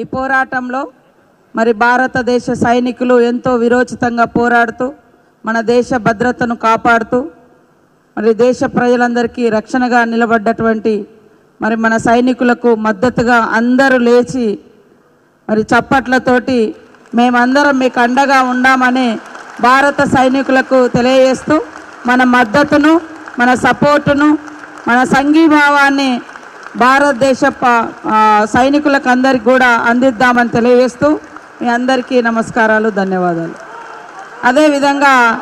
ఈ పోరాటంలో మరి భారతదేశ సైనికులు ఎంతో విరోచితంగా పోరాడుతూ మన దేశ భద్రతను కాపాడుతూ మరి దేశ ప్రజలందరికీ రక్షణగా నిలబడ్డటువంటి మరి మన సైనికులకు మద్దతుగా అందరూ లేచి మరి చప్పట్లతోటి మేమందరం మీకు అండగా ఉండామని భారత సైనికులకు తెలియజేస్తూ మన మద్దతును మన సపోర్టును మన సంఘీభావాన్ని భారతదేశ ప- సైనికులకు అందరికి కూడా అందిద్దామని తెలియజేస్తూ మీ అందరికీ నమస్కారాలు ధన్యవాదాలు. అదేవిధంగా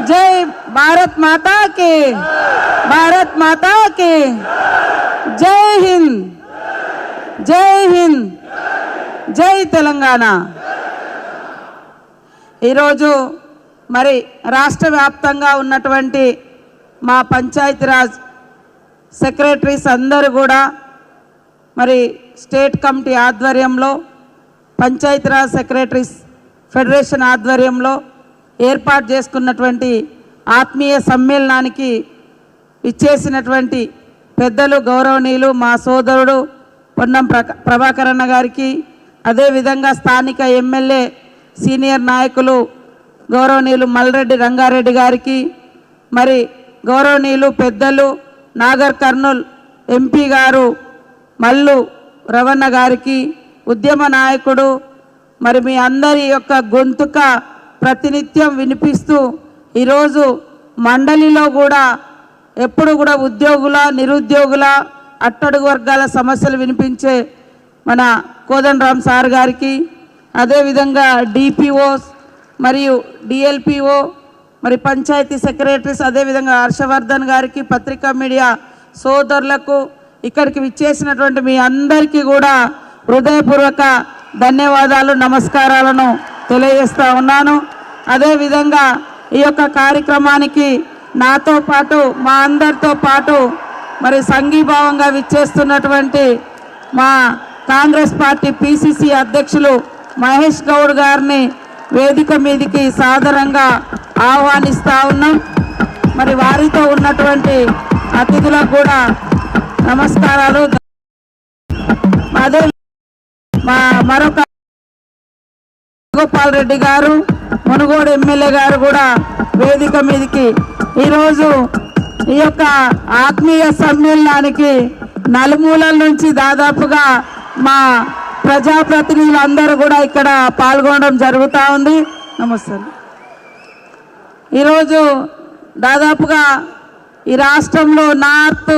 జై భారత్ మాతాకి భారత్ మాతాకి జై హింద్ జై హింద్ జై తెలంగాణ. ఈరోజు మరి రాష్ట్ర వ్యాప్తంగా ఉన్నటువంటి మా పంచాయతీరాజ్ సెక్రటరీస్ అందరూ కూడా మరి స్టేట్ కమిటీ ఆధ్వర్యంలో పంచాయతీరాజ్ సెక్రటరీస్ ఫెడరేషన్ ఆధ్వర్యంలో ఏర్పాటు చేసుకున్నటువంటి ఆత్మీయ సమ్మేళనానికి ఇచ్చేసినటువంటి పెద్దలు గౌరవనీయులు మా సోదరుడు పొన్నం ప్రక గారికి అదేవిధంగా స్థానిక ఎమ్మెల్యే సీనియర్ నాయకులు గౌరవనీయులు మల్రెడ్డి రంగారెడ్డి గారికి మరి గౌరవనీయులు పెద్దలు నాగర్ కర్నూల్ ఎంపీ గారు మల్లు రవణ గారికి ఉద్యమ నాయకుడు మరి మీ అందరి యొక్క గొంతుక ప్రతినిత్యం వినిపిస్తూ ఈరోజు మండలిలో కూడా ఎప్పుడు కూడా ఉద్యోగుల నిరుద్యోగుల అట్టడుగు వర్గాల సమస్యలు వినిపించే మన కోదండరామ్ సార్ గారికి అదేవిధంగా డిపిఓస్ మరియు డిఎల్పిఓ మరి పంచాయతీ సెక్రటరీస్ అదేవిధంగా హర్షవర్ధన్ గారికి పత్రికా మీడియా సోదరులకు ఇక్కడికి విచ్చేసినటువంటి మీ అందరికీ కూడా హృదయపూర్వక ధన్యవాదాలు నమస్కారాలను తెలియజేస్తా ఉన్నాను. అదేవిధంగా ఈ యొక్క కార్యక్రమానికి నాతో పాటు మా అందరితో పాటు మరి సంఘీభావంగా విచ్చేస్తున్నటువంటి మా కాంగ్రెస్ పార్టీ పిసిసి అధ్యక్షులు మహేష్ గౌడ్ గారిని వేదిక మీదికి సాదరంగా ఆహ్వానిస్తా ఉన్నాం. మరి వారితో ఉన్నటువంటి అతిథులకు కూడా నమస్కారాలు. అదే మా మరొక గోపాల్ రెడ్డి గారు మునుగోడు ఎమ్మెల్యే గారు కూడా వేదిక మీదకి. ఈరోజు ఈ యొక్క ఆత్మీయ సమ్మేళనానికి నలుమూలల నుంచి దాదాపుగా మా ప్రజాప్రతినిధులందరూ కూడా ఇక్కడ పాల్గొనడం జరుగుతూ ఉంది. నమస్తే. ఈరోజు దాదాపుగా ఈ రాష్ట్రంలో నార్త్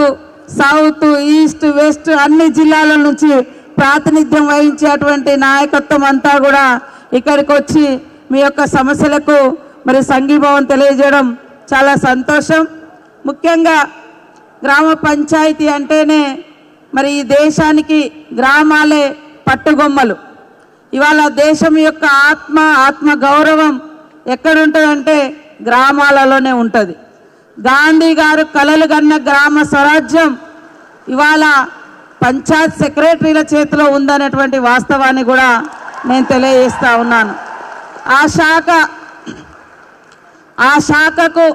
సౌత్ ఈస్ట్ వెస్ట్ అన్ని జిల్లాల నుంచి ప్రాతినిధ్యం వహించేటువంటి నాయకత్వం అంతా కూడా ఇక్కడికి వచ్చి మీ యొక్క సమస్యలకు మరి సంఘీభావం తెలియజేయడం చాలా సంతోషం. ముఖ్యంగా గ్రామ పంచాయతీ అంటేనే మరి ఈ దేశానికి గ్రామాలే పట్టుగొమ్మలు. ఇవాళ దేశం యొక్క ఆత్మ ఆత్మ గౌరవం ఎక్కడుంటుందంటే గ్రామాలలోనే ఉంటుంది. గాంధీ గారు కలలు కన్న గ్రామ స్వరాజ్యం ఇవాళ పంచాయత్ సెక్రటరీల చేతిలో ఉందనేటువంటి వాస్తవాన్ని కూడా నేను తెలియజేస్తూ ఉన్నాను. ఆ శాఖ ఆ శాఖకు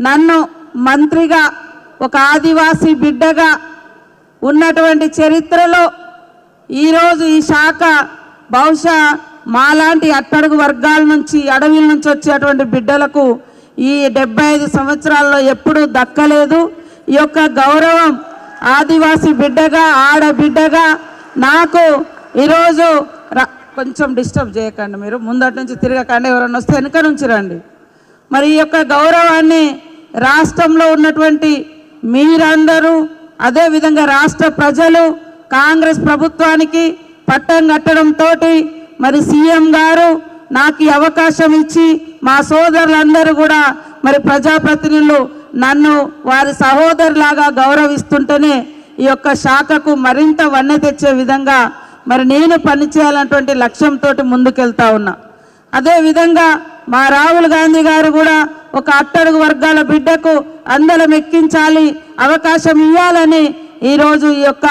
నన్ను మంత్రిగా ఒక ఆదివాసీ బిడ్డగా ఉన్నటువంటి చరిత్రలో ఈరోజు ఈ శాఖ బహుశా మాలాంటి అట్టడుగు వర్గాల నుంచి అడవిల నుంచి వచ్చేటువంటి బిడ్డలకు ఈ డెబ్బై ఐదు సంవత్సరాల్లో ఎప్పుడూ దక్కలేదు. ఈ యొక్క గౌరవం ఆదివాసీ బిడ్డగా ఆడబిడ్డగా నాకు ఈరోజు ర- కొంచెం డిస్టర్బ్ చేయకండి మీరు. ముందటి నుంచి తిరగకండి ఎవరన్నా వస్తే వెనుక నుంచి రండి. మరి ఈ యొక్క గౌరవాన్ని రాష్ట్రంలో ఉన్నటువంటి మీరందరూ అదేవిధంగా రాష్ట్ర ప్రజలు కాంగ్రెస్ ప్రభుత్వానికి పట్టం కట్టడంతో మరి సీఎం గారు నాకు ఈ అవకాశం ఇచ్చి మా సోదరులందరూ కూడా మరి ప్రజాప్రతినిధులు నన్ను వారి సహోదరులాగా గౌరవిస్తుంటేనే ఈ యొక్క శాఖకు మరింత వన్నె తెచ్చే విధంగా మరి నేను పనిచేయాలన్నటువంటి లక్ష్యంతో ముందుకెళ్తా ఉన్నా. అదే విధంగా మా రాహుల్ గాంధీ గారు కూడా ఒక అట్టడుగు వర్గాల బిడ్డకు అందలం ఎక్కించాలి అవకాశం ఇవ్వాలని ఈరోజు ఈ యొక్క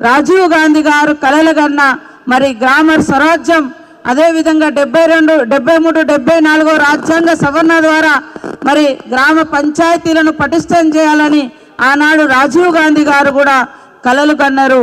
రాజీవ్ గాంధీ గారు కలలుగన్న మరి గ్రామర్ స్వరాజ్యం అదేవిధంగా డెబ్బై రెండు డెబ్బై మూడు డెబ్బై నాలుగో రాజ్యాంగ సవరణ ద్వారా మరి గ్రామ పంచాయతీలను పటిష్టం చేయాలని ఆనాడు రాజీవ్ గాంధీ గారు కూడా కలలు కన్నారు.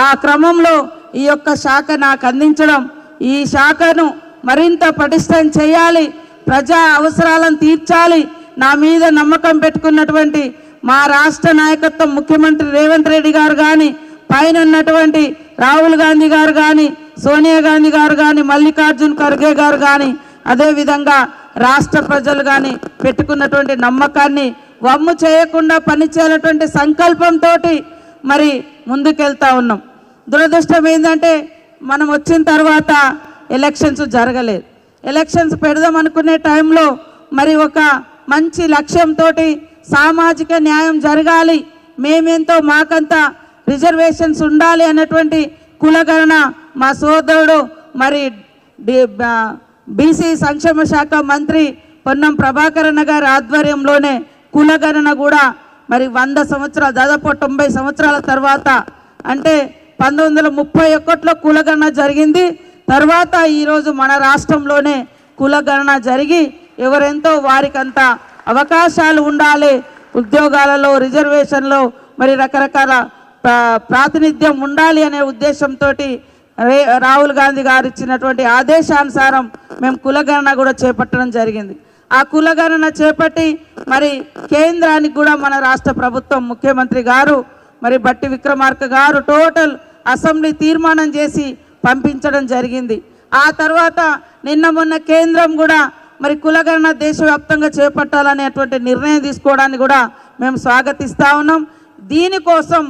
ఆ క్రమంలో ఈ యొక్క శాఖ నాకు అందించడం ఈ శాఖను మరింత పటిష్టం చేయాలి ప్రజా అవసరాలను తీర్చాలి నా మీద నమ్మకం పెట్టుకున్నటువంటి మా రాష్ట్ర నాయకత్వం ముఖ్యమంత్రి రేవంత్ రెడ్డి గారు కానీ పైన ఉన్నటువంటి రాహుల్ గాంధీ గారు కానీ సోనియా గాంధీ గారు కానీ మల్లికార్జున్ ఖర్గే గారు కానీ అదేవిధంగా రాష్ట్ర ప్రజలు కానీ పెట్టుకున్నటువంటి నమ్మకాన్ని వమ్ము చేయకుండా పనిచేయాలటువంటి సంకల్పంతో మరి ముందుకెళ్తా ఉన్నాం. దురదృష్టం ఏంటంటే మనం వచ్చిన తర్వాత ఎలక్షన్స్ జరగలేదు. ఎలక్షన్స్ పెడదాం అనుకునే టైంలో మరి ఒక మంచి లక్ష్యంతో సామాజిక న్యాయం జరగాలి. మేమేంతో మాకంతా రిజర్వేషన్స్ ఉండాలి అన్నటువంటి కులగణన మా సోదరుడు మరి బీసీ సంక్షేమ శాఖ మంత్రి పొన్నం ప్రభాకరణ గారి ఆధ్వర్యంలోనే కులగణన కూడా మరి వంద సంవత్సరాలు దాదాపు తొంభై సంవత్సరాల తర్వాత అంటే పంతొమ్మిది వందల ముప్పై ఒకటిలో కులగణన జరిగింది. తర్వాత ఈరోజు మన రాష్ట్రంలోనే కులగణన జరిగి ఎవరెంతో వారికంత అవకాశాలు ఉండాలి. ఉద్యోగాలలో రిజర్వేషన్లో మరి రకరకాల ప్రాతినిధ్యం ఉండాలి అనే ఉద్దేశంతో రాహుల్ గాంధీ గారు ఇచ్చినటువంటి ఆదేశానుసారం మేము కులగణన కూడా చేపట్టడం జరిగింది. ఆ కులగణన చేపట్టి మరి కేంద్రానికి కూడా మన రాష్ట్ర ప్రభుత్వం ముఖ్యమంత్రి గారు మరి బట్టి విక్రమార్క గారు టోటల్ అసెంబ్లీ తీర్మానం చేసి పంపించడం జరిగింది. ఆ తర్వాత నిన్న మొన్న కేంద్రం కూడా మరి కులగణన దేశవ్యాప్తంగా చేపట్టాలనేటువంటి నిర్ణయం తీసుకోవడాన్ని కూడా మేము స్వాగతిస్తా ఉన్నాం. దీనికోసం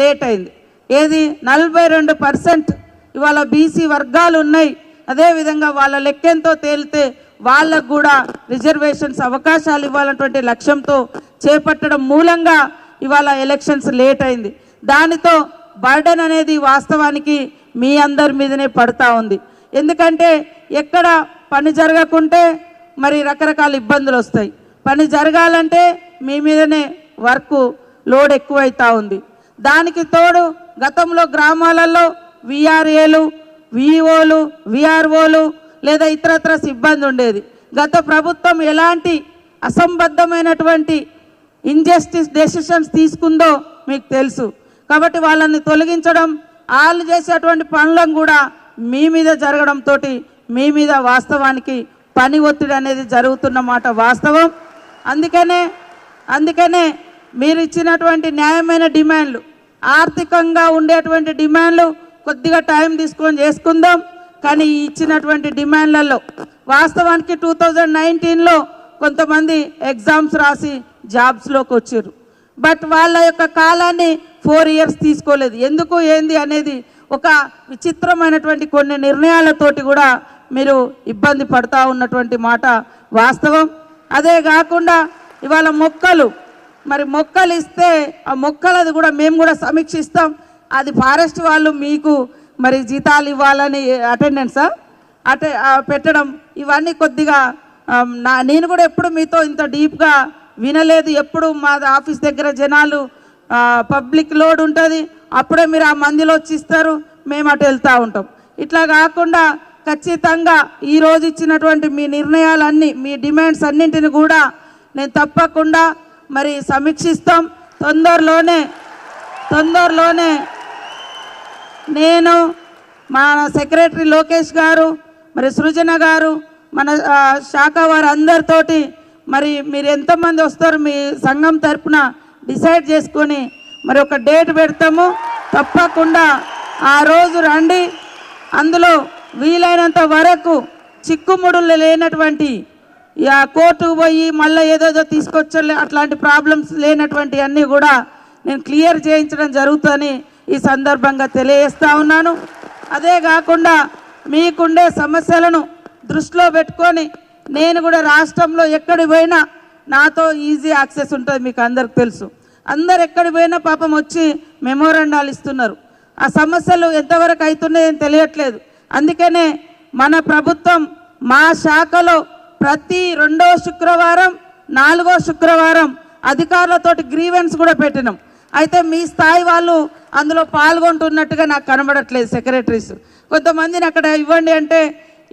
లేట్ అయింది. ఏది? నలభై రెండు పర్సెంట్ ఇవాళ బీసీ వర్గాలు ఉన్నాయి. అదేవిధంగా వాళ్ళ లెక్కెంతో తేలితే వాళ్ళకు కూడా రిజర్వేషన్స్ అవకాశాలు ఇవ్వాలన్నటువంటి లక్ష్యంతో చేపట్టడం మూలంగా ఇవాళ ఎలక్షన్స్ లేట్ అయింది. దానితో బర్డన్ అనేది వాస్తవానికి మీ అందరి మీదనే పడతా ఉంది. ఎందుకంటే ఎక్కడ పని జరగకుంటే మరి రకరకాల ఇబ్బందులు వస్తాయి. పని జరగాలంటే మీ మీదనే వర్క్ లోడ్ ఎక్కువైతా ఉంది. దానికి తోడు గతంలో గ్రామాలలో విఆర్ఏలు విఈఓలు విఆర్ఓలు లేదా ఇతరత్ర సిబ్బంది ఉండేది. గత ప్రభుత్వం ఎలాంటి అసంబద్ధమైనటువంటి ఇంజస్టిస్ డెసిషన్స్ తీసుకుందో మీకు తెలుసు. కాబట్టి వాళ్ళని తొలగించడం వాళ్ళు చేసేటువంటి పనులను కూడా మీ మీద జరగడంతో మీ మీద వాస్తవానికి పని ఒత్తిడి అనేది జరుగుతున్న మాట వాస్తవం. అందుకనే అందుకనే మీరు ఇచ్చినటువంటి న్యాయమైన డిమాండ్లు ఆర్థికంగా ఉండేటువంటి డిమాండ్లు కొద్దిగా టైం తీసుకొని చేసుకుందాం. కానీ ఇచ్చినటువంటి డిమాండ్లలో వాస్తవానికి టూ థౌజండ్ నైన్టీన్లో కొంతమంది ఎగ్జామ్స్ రాసి జాబ్స్లోకి వచ్చారు బట్ వాళ్ళ యొక్క కాలాన్ని ఫోర్ ఇయర్స్ తీసుకోలేదు. ఎందుకు ఏంది అనేది ఒక విచిత్రమైనటువంటి కొన్ని నిర్ణయాలతోటి కూడా మీరు ఇబ్బంది పడతా ఉన్నటువంటి మాట వాస్తవం. అదే కాకుండా ఇవాళ మొక్కలు మరి మొక్కలు ఇస్తే ఆ మొక్కలది కూడా మేము కూడా సమీక్షిస్తాం. అది ఫారెస్ట్ వాళ్ళు మీకు మరి జీతాలు ఇవ్వాలని అటెండెన్సా? అటే పెట్టడం ఇవన్నీ కొద్దిగా నా నేను కూడా ఎప్పుడు మీతో ఇంత డీప్గా వినలేదు. ఎప్పుడు మా ఆఫీస్ దగ్గర జనాలు పబ్లిక్ లోడ్ ఉంటుంది. అప్పుడే మీరు ఆ మందిలో వచ్చి ఇస్తారు. మేము అటు వెళ్తూ ఉంటాం. ఇట్లా కాకుండా ఖచ్చితంగా ఈ రోజు ఇచ్చినటువంటి మీ నిర్ణయాలన్నీ మీ డిమాండ్స్ అన్నింటిని కూడా నేను తప్పకుండా మరి సమీక్షిస్తాం. తొందరలోనే తొందరలోనే నేను మా సెక్రటరీ లోకేష్ గారు మరి సృజన గారు మన శాఖ వారు అందరితోటి మరి మీరు ఎంతమంది వస్తారు మీ సంఘం తరపున డిసైడ్ చేసుకొని మరి ఒక డేట్ పెడతాము. తప్పకుండా ఆ రోజు రండి. అందులో వీలైనంత వరకు చిక్కుముడులు లేనటువంటి ఇక కోర్టుకు పోయి మళ్ళీ ఏదోదో తీసుకొచ్చలే అట్లాంటి ప్రాబ్లమ్స్ లేనటువంటి అన్నీ కూడా నేను క్లియర్ చేయించడం జరుగుతుందని ఈ సందర్భంగా తెలియజేస్తా ఉన్నాను. అదే కాకుండా మీకుండే సమస్యలను దృష్టిలో పెట్టుకొని నేను కూడా రాష్ట్రంలో ఎక్కడికి పోయినా నాతో ఈజీ యాక్సెస్ ఉంటుంది మీకు అందరికి తెలుసు. అందరు ఎక్కడికి పోయినా పాపం వచ్చి మెమోరండాలు ఇస్తున్నారు. ఆ సమస్యలు ఎంతవరకు అవుతున్నాయని తెలియట్లేదు. అందుకనే మన ప్రభుత్వం మా శాఖలో ప్రతి రెండో శుక్రవారం నాలుగో శుక్రవారం అధికారులతోటి గ్రీవెన్స్ కూడా పెట్టినాం. అయితే మీ స్థాయి వాళ్ళు అందులో పాల్గొంటున్నట్టుగా నాకు కనబడట్లేదు సెక్రటరీస్. కొంతమందిని అక్కడ ఇవ్వండి అంటే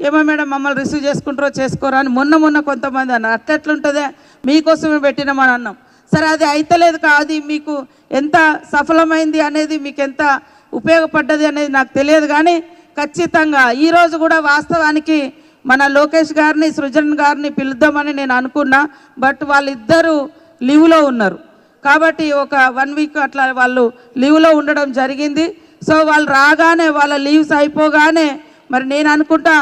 ఏమో మేడం మమ్మల్ని రిసీవ్ చేసుకుంటారో చేసుకోరా అని మొన్న మొన్న కొంతమంది అన్న అట్లెట్లుంటుందే? మీకోసమే పెట్టినామని అన్నాం. సరే అది అయితలేదు కాదు మీకు ఎంత సఫలమైంది అనేది మీకు ఎంత ఉపయోగపడ్డది అనేది నాకు తెలియదు కానీ ఖచ్చితంగా ఈరోజు కూడా వాస్తవానికి మన లోకేష్ గారిని సృజన్ గారిని పిలుద్దామని నేను అనుకున్నా బట్ వాళ్ళిద్దరూ లీవ్లో ఉన్నారు. కాబట్టి ఒక వన్ వీక్ అట్లా వాళ్ళు లీవ్లో ఉండడం జరిగింది. సో వాళ్ళు రాగానే వాళ్ళ లీవ్స్ అయిపోగానే మరి నేను అనుకుంటా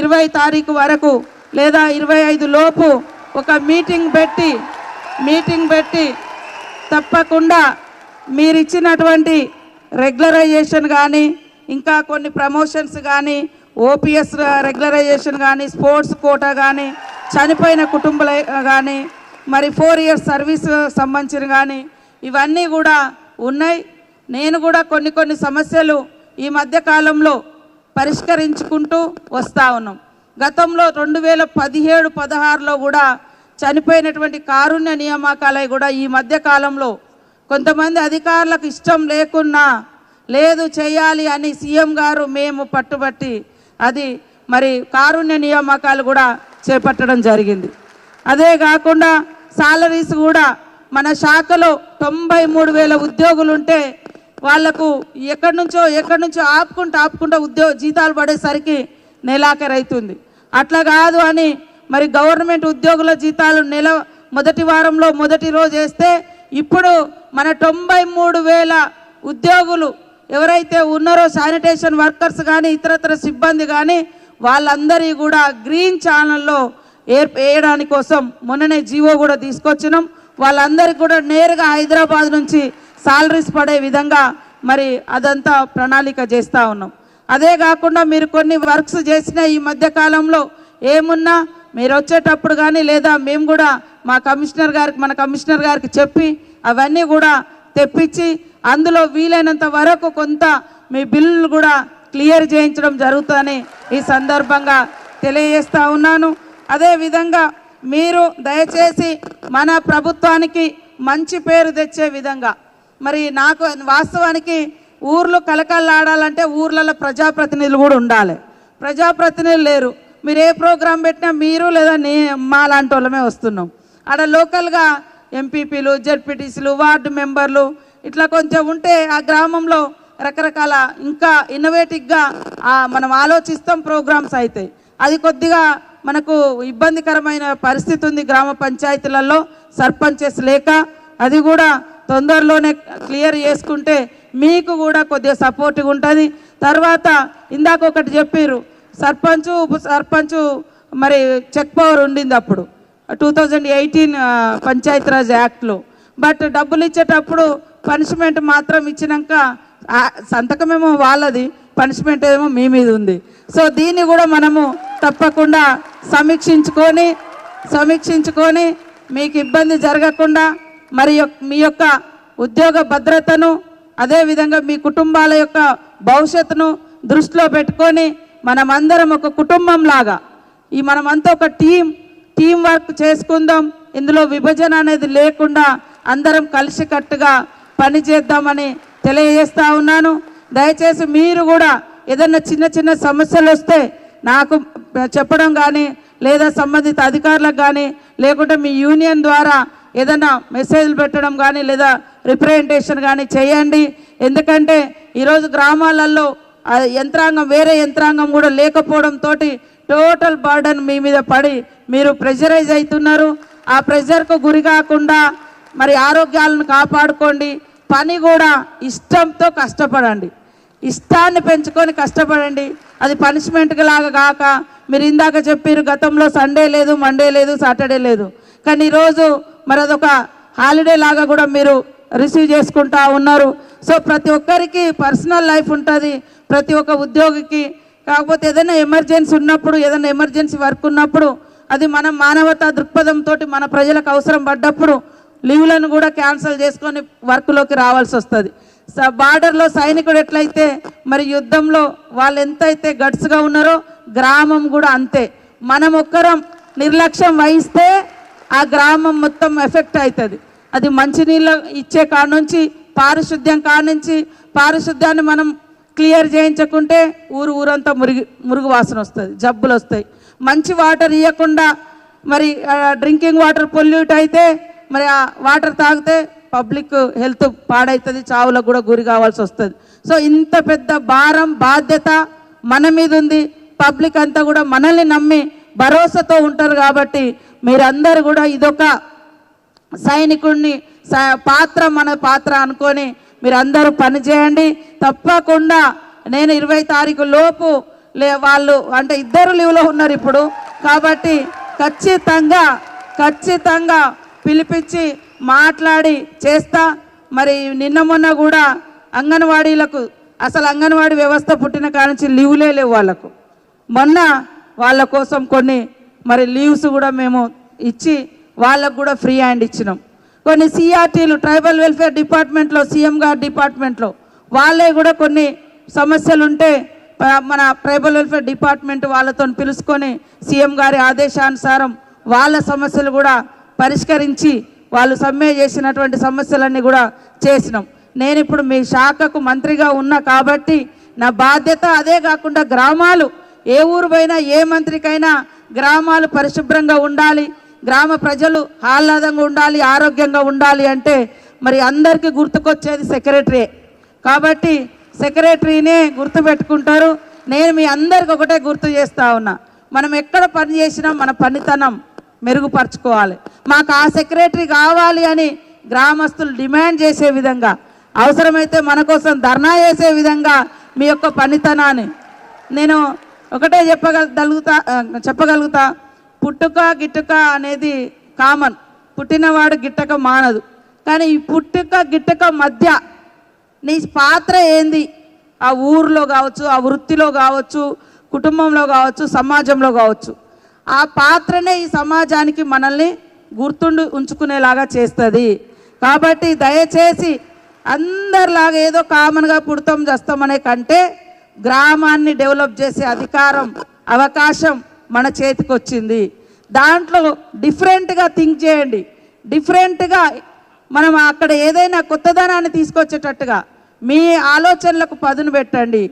ఇరవై తారీఖు వరకు లేదా ఇరవై ఐదు లోపు ఒక మీటింగ్ పెట్టి మీటింగ్ పెట్టి తప్పకుండా మీరిచ్చినటువంటి రెగ్యులరైజేషన్ కానీ ఇంకా కొన్ని ప్రమోషన్స్ కానీ ఓపీఎస్ రెగ్యులరైజేషన్ కానీ స్పోర్ట్స్ కోటా కానీ చనిపోయిన కుటుంబాల కానీ మరి ఫోర్ ఇయర్స్ సర్వీస్ సంబంధించిన కానీ ఇవన్నీ కూడా ఉన్నాయి. నేను కూడా కొన్ని కొన్ని సమస్యలు ఈ మధ్య కాలంలో పరిష్కరించుకుంటూ వస్తూ ఉన్నాం. గతంలో రెండు వేల పదిహేడు పదహారులో కూడా చనిపోయినటువంటి కారుణ్య నియామకాలై కూడా ఈ మధ్య కాలంలో కొంతమంది అధికారులకు ఇష్టం లేకున్నా లేదు చేయాలి అని సీఎం గారు మేము పట్టుబట్టి అది మరి కారుణ్య నియామకాలు కూడా చేపట్టడం జరిగింది. అదే కాకుండా సాలరీస్ కూడా మన శాఖలో తొంభై మూడు వేల ఉద్యోగులు ఉంటే వాళ్ళకు ఎక్కడి నుంచో ఎక్కడి నుంచో ఆపుకుంటూ ఆపుకుంటూ ఉద్యోగ జీతాలు పడేసరికి నెలాఖరవుతుంది అట్లా కాదు అని మరి గవర్నమెంట్ ఉద్యోగుల జీతాలు నెల మొదటి వారంలో మొదటి రోజు వేస్తే ఇప్పుడు మన తొంభై మూడు వేల ఉద్యోగులు ఎవరైతే ఉన్నారో శానిటేషన్ వర్కర్స్ కానీ ఇతరత్ర సిబ్బంది కానీ వాళ్ళందరి కూడా గ్రీన్ ఛానల్లో ఏర్ వేయడానికి కోసం మొన్ననే జీవో కూడా తీసుకొచ్చినాం. వాళ్ళందరికీ కూడా నేరుగా హైదరాబాద్ నుంచి సాలరీస్ పడే విధంగా మరి అదంతా ప్రణాళిక చేస్తూ ఉన్నాం. అదే కాకుండా మీరు కొన్ని వర్క్స్ చేసిన ఈ మధ్య కాలంలో ఏమున్నా మీరు వచ్చేటప్పుడు కానీ లేదా మేము కూడా మా కమిషనర్ గారికి మన కమిషనర్ గారికి చెప్పి అవన్నీ కూడా తెప్పించి అందులో వీలైనంత వరకు కొంత మీ బిల్లులు కూడా క్లియర్ చేయించడం జరుగుతుందని ఈ సందర్భంగా తెలియజేస్తూ ఉన్నాను. అదేవిధంగా మీరు దయచేసి మన ప్రభుత్వానికి మంచి పేరు తెచ్చే విధంగా మరి నాకు వాస్తవానికి ఊర్లు కలకల్లాడాలంటే ఊర్లలో ప్రజాప్రతినిధులు కూడా ఉండాలి. ప్రజాప్రతినిధులు లేరు. మీరు ఏ ప్రోగ్రాం పెట్టినా మీరు లేదా నే మా లాంటి వాళ్ళమే వస్తున్నాం. ఆడ లోకల్గా ఎంపీపీలు జడ్పీటీసీలు వార్డు మెంబర్లు ఇట్లా కొంచెం ఉంటే ఆ గ్రామంలో రకరకాల ఇంకా ఇన్నోవేటివ్గా మనం ఆలోచిస్తాం ప్రోగ్రామ్స్ అవుతాయి అది కొద్దిగా మనకు ఇబ్బందికరమైన పరిస్థితి ఉంది గ్రామ పంచాయతీలలో సర్పంచెస్ లేక. అది కూడా తొందరలోనే క్లియర్ చేసుకుంటే మీకు కూడా కొద్దిగా సపోర్ట్గా ఉంటుంది. తర్వాత ఇందాక ఒకటి చెప్పారు సర్పంచ్ ఉప సర్పంచ్ మరి చెక్ పవర్ ఉండింది అప్పుడు. టూ థౌజండ్ ఎయిటీన్ పంచాయతీరాజ్ యాక్ట్లో. బట్ డబ్బులు ఇచ్చేటప్పుడు పనిష్మెంట్ మాత్రం ఇచ్చినాక సంతకమేమో వాళ్ళది పనిష్మెంట్ ఏమో మీ మీద ఉంది. సో దీన్ని కూడా మనము తప్పకుండా సమీక్షించుకొని సమీక్షించుకొని మీకు ఇబ్బంది జరగకుండా మరి మీ యొక్క ఉద్యోగ భద్రతను అదేవిధంగా మీ కుటుంబాల యొక్క భవిష్యత్తును దృష్టిలో పెట్టుకొని మనమందరం ఒక కుటుంబం లాగా ఈ మనమంతా ఒక టీం టీం వర్క్ చేసుకుందాం ఇందులో విభజన అనేది లేకుండా అందరం కలిసికట్టుగా పని చేద్దామని తెలియజేస్తా ఉన్నాను. దయచేసి మీరు కూడా ఏదన్నా చిన్న చిన్న సమస్యలు వస్తే నాకు చెప్పడం కానీ లేదా సంబంధిత అధికారులకు కానీ లేకుంటే మీ యూనియన్ ద్వారా ఏదైనా మెసేజ్లు పెట్టడం కానీ లేదా రిప్రజెంటేషన్ కానీ చేయండి. ఎందుకంటే ఈరోజు గ్రామాలలో యంత్రాంగం వేరే యంత్రాంగం కూడా లేకపోవడంతో టోటల్ బర్డన్ మీ మీద పడి మీరు ప్రెషరైజ్ అవుతున్నారు. ఆ ప్రెషర్కు గురి కాకుండా మరి ఆరోగ్యాలను కాపాడుకోండి. పని కూడా ఇష్టంతో కష్టపడండి. ఇష్టాన్ని పెంచుకొని కష్టపడండి. అది పనిష్మెంట్ లాగా కాక మీరు ఇందాక చెప్పారు గతంలో సండే లేదు మండే లేదు సాటర్డే లేదు. కానీ ఈరోజు మరి అదొక హాలిడే లాగా కూడా మీరు రిసీవ్ చేసుకుంటా ఉన్నారు. సో ప్రతి ఒక్కరికి పర్సనల్ లైఫ్ ఉంటుంది. ప్రతి ఒక్క ఉద్యోగికి కాకపోతే ఏదైనా ఎమర్జెన్సీ ఉన్నప్పుడు ఏదైనా ఎమర్జెన్సీ వర్క్ ఉన్నప్పుడు అది మనం మానవతా దృక్పథంతో మన ప్రజలకు అవసరం పడ్డప్పుడు లీవ్లను కూడా క్యాన్సిల్ చేసుకొని వర్క్లోకి రావాల్సి వస్తుంది. స బార్డర్లో సైనికుడు ఎట్లయితే మరి యుద్ధంలో వాళ్ళు ఎంతైతే గట్స్గా ఉన్నారో గ్రామం కూడా అంతే. మనం ఒక్కరం నిర్లక్ష్యం వహిస్తే ఆ గ్రామం మొత్తం ఎఫెక్ట్ అవుతుంది అది మంచినీళ్ళు ఇచ్చే కాడ నుంచి పారిశుద్ధ్యం కాడ నుంచి పారిశుద్ధ్యాన్ని మనం క్లియర్ చేయించకుంటే ఊరు ఊరంతా మురిగి మురుగు వాసన వస్తుంది జబ్బులు వస్తాయి మంచి వాటర్ ఇవ్వకుండా మరి డ్రింకింగ్ వాటర్ పొల్యూట్ అయితే మరి ఆ వాటర్ తాగితే పబ్లిక్ హెల్త్ పాడవుతుంది చావులకు కూడా గురి కావాల్సి వస్తుంది. సో ఇంత పెద్ద భారం బాధ్యత మన మీద ఉంది. పబ్లిక్ అంతా కూడా మనల్ని నమ్మి భరోసాతో ఉంటారు కాబట్టి మీరందరూ కూడా ఇదొక సైనికుడిని పాత్ర మన పాత్ర అనుకొని మీరందరూ పనిచేయండి తప్పకుండా నేను ఇరవై తారీఖు లోపు లే వాళ్ళు అంటే ఇద్దరు లీవ్లో ఉన్నారు ఇప్పుడు. కాబట్టి ఖచ్చితంగా ఖచ్చితంగా పిలిపించి మాట్లాడి చేస్తా. మరి నిన్న మొన్న కూడా అంగన్వాడీలకు అసలు అంగన్వాడీ వ్యవస్థ పుట్టిన కానించి లీవులే లేవు వాళ్ళకు. మొన్న వాళ్ళ కోసం కొన్ని మరి లీవ్స్ కూడా మేము ఇచ్చి వాళ్ళకు కూడా ఫ్రీ హ్యాండ్ ఇచ్చినాం. కొన్ని సిఆర్టీలు ట్రైబల్ వెల్ఫేర్ డిపార్ట్మెంట్లో సీఎం గారి డిపార్ట్మెంట్లో వాళ్ళే కూడా కొన్ని సమస్యలు ఉంటే మన ట్రైబల్ వెల్ఫేర్ డిపార్ట్మెంట్ వాళ్ళతో పిలుచుకొని సీఎం గారి ఆదేశానుసారం వాళ్ళ సమస్యలు కూడా పరిష్కరించి వాళ్ళు సమ్మె చేసినటువంటి సమస్యలన్నీ కూడా చేసినాం. నేను ఇప్పుడు మీ శాఖకు మంత్రిగా ఉన్నా కాబట్టి నా బాధ్యత అదే కాకుండా గ్రామాలు ఏ ఊరు పోయినా ఏ మంత్రికైనా గ్రామాలు పరిశుభ్రంగా ఉండాలి గ్రామ ప్రజలు ఆహ్లాదంగా ఉండాలి ఆరోగ్యంగా ఉండాలి అంటే మరి అందరికీ గుర్తుకొచ్చేది సెక్రటరీ. కాబట్టి సెక్రటరీనే గుర్తుపెట్టుకుంటారు. నేను మీ అందరికి ఒకటే గుర్తు చేస్తా ఉన్నా. మనం ఎక్కడ పని చేసినా మన పనితనం. మెరుగుపరచుకోవాలి. మాకు ఆ సెక్రటరీ కావాలి అని గ్రామస్తులు డిమాండ్ చేసే విధంగా అవసరమైతే మన కోసం ధర్నా చేసే విధంగా మీ యొక్క పనితనాన్ని నేను ఒకటే చెప్పగలుగుతా చెప్పగలుగుతా. పుట్టుక గిట్టుక అనేది కామన్. పుట్టినవాడు గిట్టక మానదు. కానీ ఈ పుట్టుక గిట్టక మధ్య నీ పాత్ర ఏంది? ఆ ఊరిలో కావచ్చు ఆ వృత్తిలో కావచ్చు కుటుంబంలో కావచ్చు సమాజంలో కావచ్చు. ఆ పాత్రనే ఈ సమాజానికి మనల్ని గుర్తుండి ఉంచుకునేలాగా చేస్తుంది. కాబట్టి దయచేసి అందరిలాగా ఏదో కామన్గా పుడతాం చేస్తామనే కంటే గ్రామాన్ని డెవలప్ చేసే అధికారం అవకాశం మన చేతికి వచ్చింది దాంట్లో డిఫరెంట్గా థింక్ చేయండి. డిఫరెంట్గా మనం అక్కడ ఏదైనా కొత్తదనాన్ని తీసుకొచ్చేటట్టుగా మీ ఆలోచనలకు పదును పెట్టండి.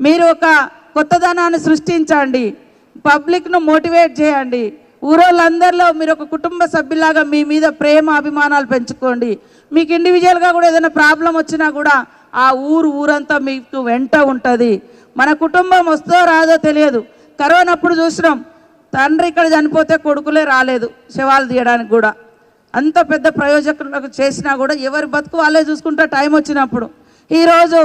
మీరు ఒక కొత్తదనాన్ని సృష్టించండి. పబ్లిక్ను మోటివేట్ చేయండి. ఊరోళ్ళందరిలో మీరు ఒక కుటుంబ సభ్యులాగా మీ మీద ప్రేమ అభిమానాలు పెంచుకోండి. మీకు ఇండివిజువల్గా కూడా ఏదైనా ప్రాబ్లం వచ్చినా కూడా ఆ ఊరు ఊరంతా మీకు వెంట ఉంటుంది. మన కుటుంబం వస్తో రాదో తెలియదు. కరోనా అప్పుడు చూసినాం. తండ్రి ఇక్కడ చనిపోతే కొడుకులే రాలేదు. శవాలు తీయడానికి కూడా. అంత పెద్ద ప్రయోజకులకు చేసినా కూడా ఎవరి బతుకు వాళ్ళే చూసుకుంటే టైం వచ్చినప్పుడు. ఈరోజు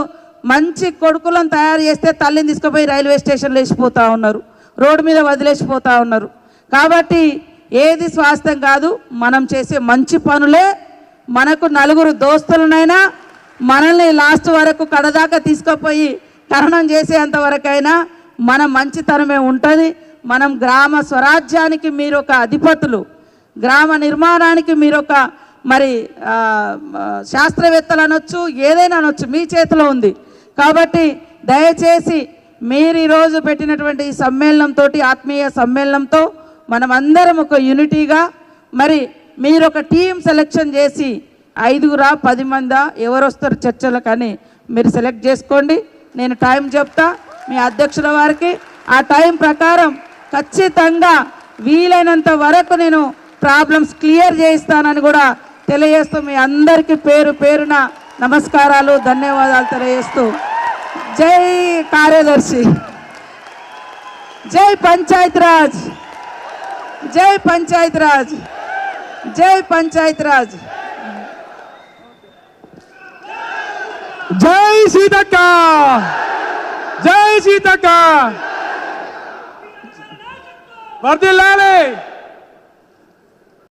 మంచి కొడుకులను తయారు చేస్తే తల్లిని తీసుకుపోయి రైల్వే స్టేషన్లో వేసిపోతూ ఉన్నారు. రోడ్డు మీద వదిలేసిపోతూ ఉన్నారు. కాబట్టి ఏది స్వాస్థ్యం కాదు మనం చేసే మంచి పనులే మనకు నలుగురు దోస్తులనైనా మనల్ని లాస్ట్ వరకు కడదాకా తీసుకుపోయి కరణం చేసేంత వరకైనా మన మంచితనమే ఉంటుంది. మనం గ్రామ స్వరాజ్యానికి మీరు ఒక అధిపతులు గ్రామ నిర్మాణానికి మీరు ఒక మరి శాస్త్రవేత్తలు అనొచ్చు ఏదైనా అనొచ్చు మీ చేతిలో ఉంది. కాబట్టి దయచేసి మీరు ఈరోజు పెట్టినటువంటి ఈ సమ్మేళనంతో ఆత్మీయ సమ్మేళనంతో మనమందరం ఒక యూనిటీగా మరి మీరు ఒక టీం సెలెక్షన్ చేసి ఐదుగురా పది మందా ఎవరు వస్తారు చర్చలకు అని మీరు సెలెక్ట్ చేసుకోండి. నేను టైం చెప్తా మీ అధ్యక్షుల వారికి. ఆ టైం ప్రకారం ఖచ్చితంగా వీలైనంత వరకు నేను ప్రాబ్లమ్స్ క్లియర్ చేయిస్తానని కూడా తెలియజేస్తూ మీ అందరికీ పేరు పేరున నమస్కారాలు ధన్యవాదాలు తెలియజేస్తూ జై కార్యదర్శి జై పంచాయత్ రాజ్ జై పంచాయత్ రాజ్ జై పంచాయత్ రాజ్ జై సీతక్క జై సీతక్క వర్దిల్లాలి